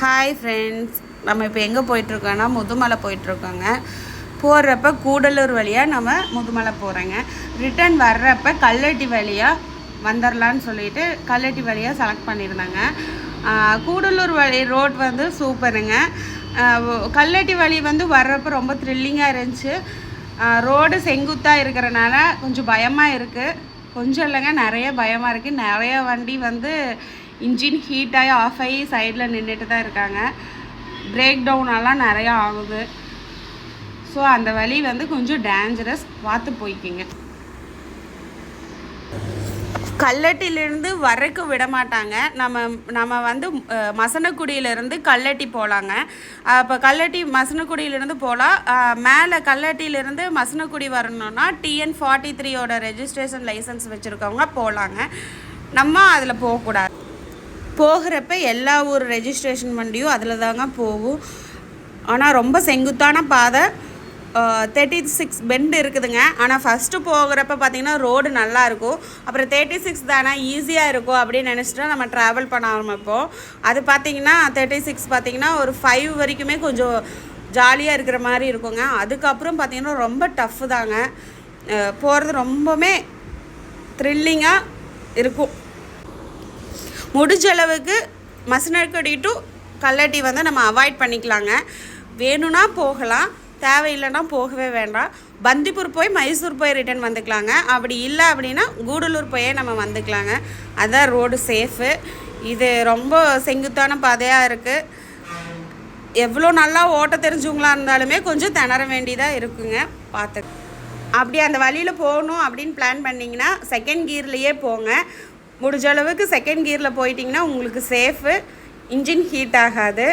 Hi friends நம்ம இப்போ எங்கே போயிட்டுருக்கோன்னா முதுமலை போயிட்டுருக்கோங்க. போகிறப்ப கூடலூர் வழியாக நம்ம முதுமலை போகிறோங்க ரிட்டர்ன் வர்றப்ப கல்லட்டி வழியாக வந்துடலான்னு சொல்லிட்டு கல்லட்டி வழியாக செலக்ட் பண்ணியிருந்தாங்க கூடலூர் வழி ரோட் வந்து சூப்பருங்க. கல்லட்டி வழி வந்து வர்றப்ப ரொம்ப த்ரில்லிங்காக இருந்துச்சு. ரோடு செங்குத்தாக இருக்கிறனால கொஞ்சம் பயமாக இருக்குது கொஞ்சம் இல்லைங்க நிறைய பயமாக இருக்குது நிறைய வண்டி வந்து இன்ஜின் ஹீட் ஆகி ஆஃப் ஆகி சைடில் நின்றுட்டு தான் இருக்காங்க. பிரேக் டவுனெல்லாம் நிறையா ஆகுது. ஸோ அந்த வழி வந்து கொஞ்சம் டேஞ்சரஸ் பார்த்து போய்க்கிங்க. கல்லட்டிலிருந்து வரக்கு விட மாட்டாங்க. நம்ம நம்ம வந்து மசனக்குடியிலேருந்து கல்லட்டி போகலாங்க அப்போ கல்லட்டி மசனக்குடியிலேருந்து போகலாம் மேலே கல்லட்டியிலேருந்து மசனக்குடி வரணும்னா டிஎன் ஃபார்ட்டி த்ரீயோட ரெஜிஸ்ட்ரேஷன் லைசன்ஸ் வச்சுருக்கவங்க போகலாங்க நம்ம அதில் போகக்கூடாது. போகிறப்ப எல்லா ஊர் ரெஜிஸ்ட்ரேஷன் வண்டியும் அதில் தாங்க போகும். ஆனால் ரொம்ப செங்குத்தான பாதை. தேர்ட்டி சிக்ஸ் பெண்டு இருக்குதுங்க. ஆனால் ஃபஸ்ட்டு போகிறப்ப பார்த்தீங்கன்னா ரோடு நல்லாயிருக்கும் அப்புறம் தேர்ட்டி சிக்ஸ் தானே ஈஸியாக இருக்கும் அப்படின்னு நினச்சிட்டு நம்ம ட்ராவல் பண்ண ஆரம்பிப்போம் அது பார்த்தீங்கன்னா தேர்ட்டி சிக்ஸ் பார்த்தீங்கன்னா ஒரு ஃபைவ் வரைக்குமே கொஞ்சம் ஜாலியாக இருக்கிற மாதிரி இருக்குங்க. அதுக்கப்புறம் பார்த்தீங்கன்னா ரொம்ப டஃப்பு தாங்க. போகிறது ரொம்பவுமே த்ரில்லிங்காக இருக்கும். முடிஞ்ச அளவுக்கு மசனக்கடி டு கல்லட்டி வந்து நம்ம அவாய்ட் பண்ணிக்கலாங்க. வேணும்னா போகலாம் தேவையில்லைன்னா போகவே வேண்டாம். பந்திப்பூர் போய் மைசூர் போய் ரிட்டர்ன் வந்துக்கலாங்க. அப்படி இல்லை அப்படின்னா கூடலூர் போயே நம்ம வந்துக்கலாங்க. அதுதான் ரோடு சேஃபு இது ரொம்ப செங்குத்தான பாதையாக இருக்குது எவ்வளோ நல்லா ஓட்ட தெரிஞ்சவங்களா இருந்தாலுமே கொஞ்சம் திணற வேண்டியதாக இருக்குங்க. பார்த்து. அப்படி அந்த வழியில் போகணும் அப்படின்னு பிளான் பண்ணிங்கன்னா செகண்ட் கியர்லேயே போங்க. முடிஞ்ச அளவுக்கு செகண்ட் கியரில் போயிட்டிங்கன்னா உங்களுக்கு சேஃபு இன்ஜின் ஹீட் ஆகாது.